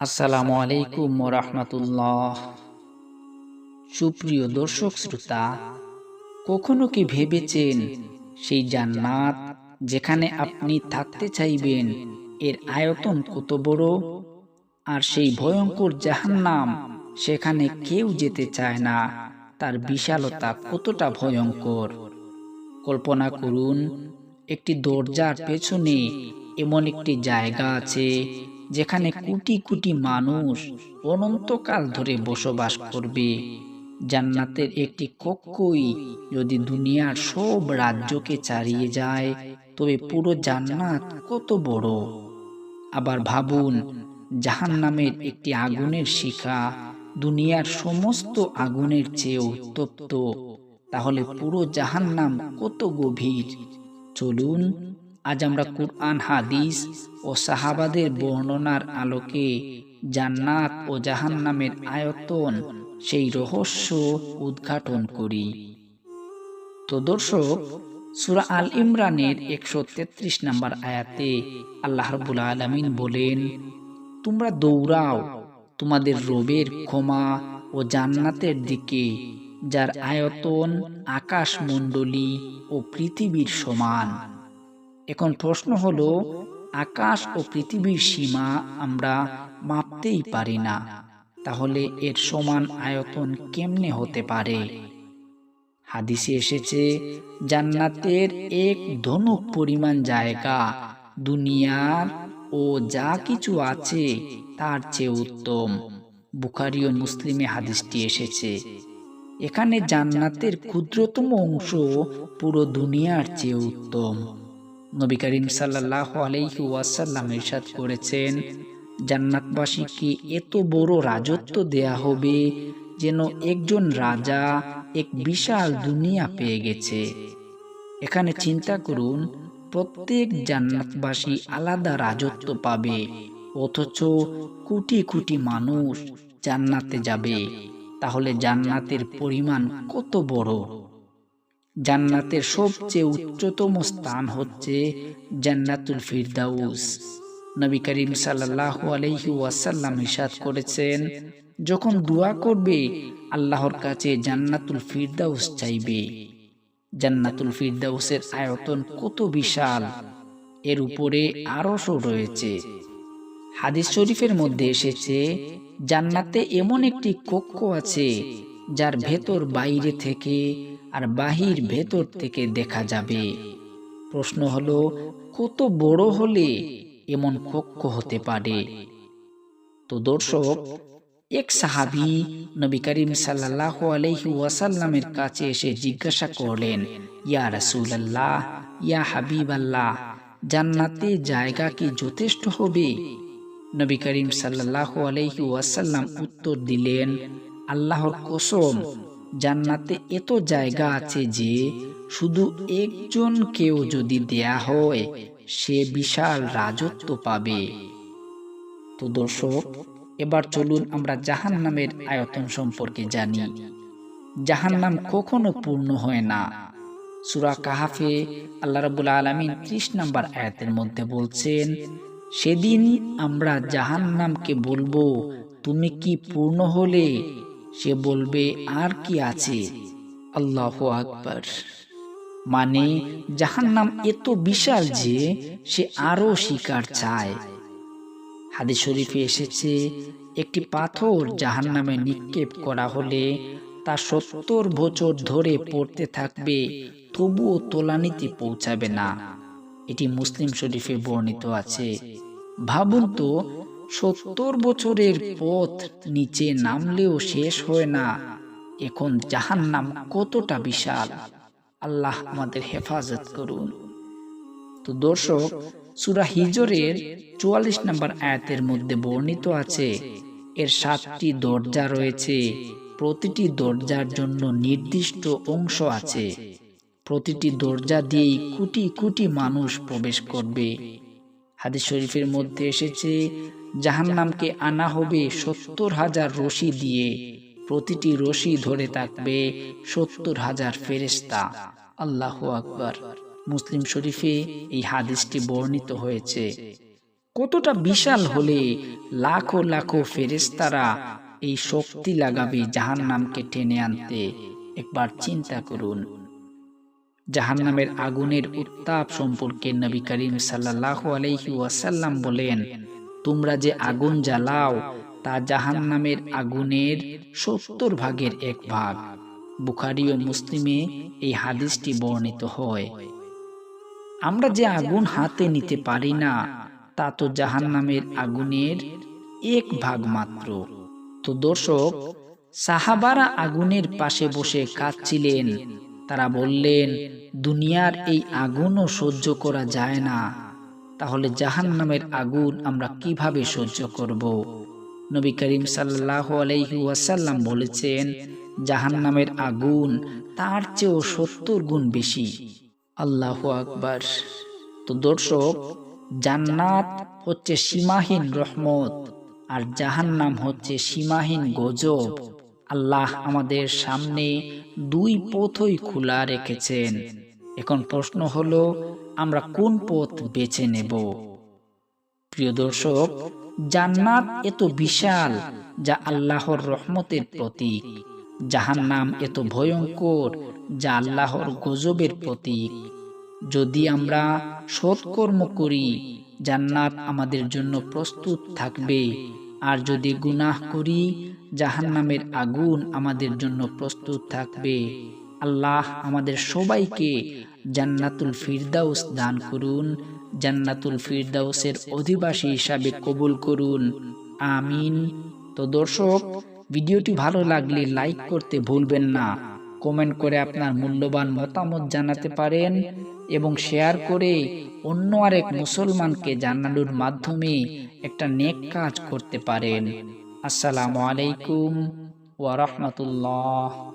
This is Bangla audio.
আসসালামু আলাইকুম রহমতুল্লাহ সুপ্রিয় দর্শক শ্রোতা, কখনো কি ভেবেছেন সেই জান্নাত যেখানে আপনি থাকতে চাইবেন, এর আয়তন কত বড়? আর সেই ভয়ঙ্কর জাহান্নাম সেখানে কেউ যেতে চায় না, তার বিশালতা কতটা ভয়ঙ্কর? কল্পনা করুন, একটি দরজার পেছনে এমন একটি জায়গা আছে যেখানে কোটি কোটি মানুষ অনন্তকাল ধরে বসবাস করবে। জান্নাতের একটি কক্ষই যদি দুনিয়ার সব রাজ্যকে চারিয়ে যায় তবে পুরো জান্নাত কত বড়? আবার ভাবুন জাহান নামের একটি আগুনের শিখা দুনিয়ার সমস্ত আগুনের চেয়ে উত্তপ্ত। তাহলে পুরো জাহান নাম কত গভীর? চলুন আজ আমরা কুরআন, হাদিস ও সাহাবাদের বর্ণনার আলোকে জান্নাত ও জাহান্নামের আয়তন সেই রহস্য উদ্ঘাটন করি। তো দর্শক, সুরা আল ইমরানের একশো তেত্রিশ নম্বর আয়াতে আল্লাহ রবুল আলমিন বলেন, তোমরা দৌড়াও, তোমাদের রবের ক্ষমা ও জান্নাতের দিকে, যার আয়তন আকাশ মণ্ডলী ও পৃথিবীর সমান। এখন প্রশ্ন হলো, আকাশ ও পৃথিবীর সীমা আমরা মাপতেই পারি না। তাহলে এর সমান আয়তন কেমনে হতে পারে? হাদিসে এসেছে, জান্নাতের এক ধনুক পরিমাণ জায়গা দুনিয়ার ও যা কিছু আছে তার চেয়ে উত্তম। বুখারি ও মুসলিমে হাদিসটি এসেছে। এখানে জান্নাতের ক্ষুদ্রতম অংশ পুরো দুনিয়ার চেয়ে উত্তম। নবী করিম সাল্লাহ আলাইহি ওয়াসাল্লাম ইরশাদ করেছেন জান্নাতবাসীকে এত বড় রাজত্ব দেয়া হবে যেন একজন রাজা এক বিশাল দুনিয়া পেয়ে গেছে? এখানে চিন্তা করুন, প্রত্যেক জান্নাতবাসী আলাদা রাজত্ব পাবে, অথচ কোটি কোটি মানুষ জান্নাতে যাবে। তাহলে জান্নাতের পরিমাণ কত বড়? জান্নাতের সবচেয়ে উচ্চতম স্থান হচ্ছে জান্নাতুল ফিরদাউস। নবী করিম সাল্লাহ আলহি ওয়াসাল্লাম ইসাদ করেছেন যখন দোয়া করবে আল্লাহর কাছে জান্নাতুল ফিরদাউস চাইবে। জান্নাতুল ফিরদাউসের আয়তন কত বিশাল? এর উপরে আরশও রয়েছে। হাদিস শরীফের মধ্যে এসেছে জান্নাতে এমন একটি কক্ষ আছে যার ভেতর বাইরে থেকে আর বাহির ভেতর থেকে দেখা যাবে। প্রশ্ন হলো, কত বড় হলে এমন কক্ষ হতে পারে? তো দর্শক, এক সাহাবি নবী করিম সাল্লাহ আলহি ওয়াসাল্লামের কাছে এসে জিজ্ঞাসা করলেন, ইয়া রাসুলাল্লাহ, ইয়া হাবিব আল্লাহ জান্নাতে জায়গা কি যথেষ্ট হবে? নবী করিম সাল্লাহ আলহি ওয়াসাল্লাম উত্তর দিলেন, আল্লাহর কসম জান্নাতে এত জায়গা আছে যে শুধু একজন কেউ যদি দেয়া হয়, সে বিশাল রাজত্ব পাবে। তো দর্শক, এবার চলুন আমরা জাহান নামের আয়তন সম্পর্কে জানি। জাহান নাম কখনো পূর্ণ হয় না। সুরা কাহাফে আল্লাহ রবুল আলমিন ত্রিশ নাম্বার আয়াতের মধ্যে বলছেন, সেদিন আমরা জাহান নামকে বলব, তুমি কি পূর্ণ হলে সে বলবে, আর কি আছে? আল্লাহ আকবর। মানে জাহান্নাম এত বিশাল যে সে আরও শিকার চায়। হাদিস শরীফে এসেছে, একটি পাথর জাহান্নামে নিক্ষেপ করা হলে তা সত্তর বছর ধরে পড়তে থাকবে, তবুও তোলানিতে পৌঁছাবে না। এটি মুসলিম শরীফে বর্ণিত আছে। ভাবুন তো সত্তর বছরের পথ নিচে নামলেও শেষ হয় না। এখন জাহান নাম কতটা বিশাল। আল্লাহ আমাদের হেফাজত করুন। তো দর্শক, সুরা হিজরের চুয়াল্লিশ নম্বর আয়াতের মধ্যে বর্ণিত আছে, এর সাতটি দরজা রয়েছে। প্রতিটি দরজার জন্য নির্দিষ্ট অংশ আছে। প্রতিটি দরজা দিয়েই কোটি কোটি মানুষ প্রবেশ করবে। হাদিস শরীফের মধ্যে এসেছে জাহান্নামকে আনা হবে সত্তর হাজার রশি দিয়ে। প্রতিটি রশি ধরে থাকবে সত্তর হাজার ফেরেস্তা আল্লাহ আকবর। মুসলিম শরীফে এই হাদিসটি বর্ণিত হয়েছে। কতটা বিশাল হলে লাখো লাখো ফেরেস্তারা এই শক্তি লাগাবে জাহান নামকে টেনে আনতে। একবার চিন্তা করুন। জাহান নামের আগুনের উত্তাপ সম্পর্কে নবী করিম সাল্লাহ আলহি ওয়াসাল্লাম বলেন তোমরা যে আগুন জ্বালাও, তা জাহান নামের আগুনের সত্তর ভাগের এক ভাগ। বুখারি ও মুসলিমে এই হাদিসটি বর্ণিত হয়। আমরা যে আগুন হাতে নিতে পারি না, তা তো জাহান নামের আগুনের এক ভাগ মাত্র। তো দর্শক, সাহাবারা আগুনের পাশে বসে কাঁদছিলেন। তারা বললেন, দুনিয়ার এই আগুনও সহ্য করা যায় না। তাহলে জাহান নামের আগুন আমরা কীভাবে সহ্য করব? নবী করিম সাল্লাহ ওয়াসাল্লাম বলেছেন জাহান নামের আগুন তার চেয়েও সত্তর গুণ বেশি। আল্লাহ আকবার। তো দর্শক, জান্নাত হচ্ছে সীমাহীন রহমত আর জাহান্নাম হচ্ছে সীমাহীন গজব। আল্লাহ আমাদের সামনে দুই পথই খোলা রেখেছেন। এখন প্রশ্ন হলো, আমরা কোন পথ বেছে নেব? প্রিয় দর্শক, জান্নাত এত বিশাল যা আল্লাহর রহমতের প্রতীক। জাহান্নাম এত ভয়ঙ্কর যা আল্লাহর গজবের প্রতীক। যদি আমরা সৎকর্ম করি, জান্নাত আমাদের জন্য প্রস্তুত থাকবে। আর যদি গুনাহ করি, জাহান্নামের আগুন আমাদের জন্য প্রস্তুত থাকবে। আল্লাহ আমাদের সবাইকে জান্নাতুল ফিরদাউস দান করুন, জান্নাতুল ফিরদাউসের অধিবাসী হিসাবে কবুল করুন। আমিন। তো দর্শক, ভিডিওটি ভালো লাগলে লাইক করতে ভুলবেন না। কমেন্ট করে আপনার মূল্যবান মতামত জানাতে পারেন এবং শেয়ার করে অন্য আরেক মুসলমানকে জানানোর মাধ্যমে একটা নেক কাজ করতে পারেন। আসসালামু আলাইকুম ওয়া রাহমাতুল্লাহ।